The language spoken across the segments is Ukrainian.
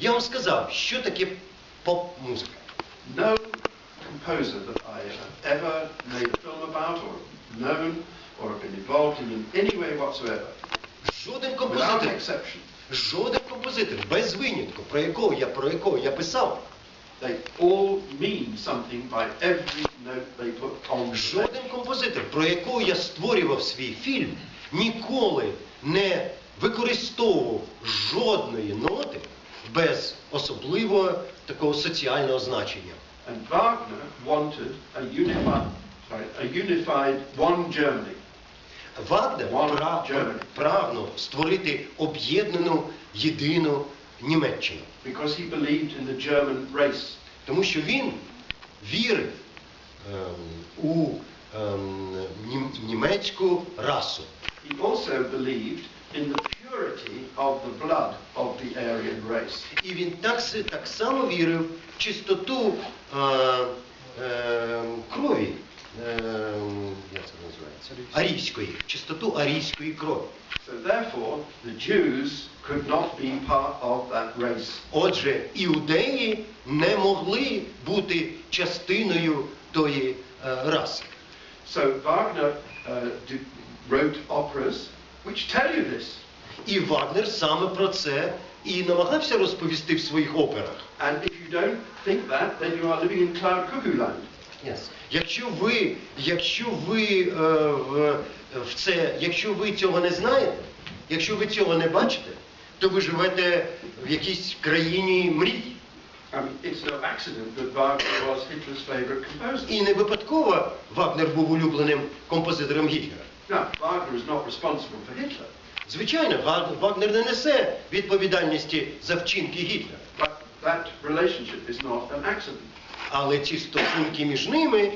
Я вам сказав, що таке поп-музика. No composer that I have ever made a film about or known or have been involved in in any way whatsoever, Жоден without композитор, exception, жоден композитор, без винятку, про якого я, про якого я писав, they all mean something by every note they put on the жоден композитор, про якого я створював свій фільм, ніколи не використовував жодної ноти без особливого такого соціального значення. And Wagner wanted a unified, sorry, a unified one Germany. Вагнер One Germany. прагнув створити об'єднану єдину Німеччину. because he believed in the German race. Тому що він вірив ем, у ем, нім- німецьку расу. He also believed in of the blood of the Aryan race. І він так, си- так само вірив в чистоту е, ем, крові. ем, як це називається? Арійської, чистоту арійської крові. So therefore, the Jews could not be part of that race. Отже, іудеї не могли бути частиною тої е, раси. So Wagner uh, d- wrote operas which tell you this. І Вагнер саме про це і намагався розповісти в своїх операх. And if you don't think that, then you are living in cloud cuckoo land. Якщо ви, якщо ви е, в, в це, якщо ви цього не знаєте, якщо ви цього не бачите, то ви живете в якійсь країні мрій. Mean, it's no accident that Wagner was Hitler's favorite composer. І не випадково Вагнер був улюбленим композитором Гітлера. Now, Wagner is not responsible for Hitler, Звичайно, Вагнер не несе відповідальності за вчинки Гітлера. but that relationship is not an accident. Але ці стосунки між ними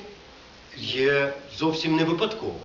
є зовсім не випадково.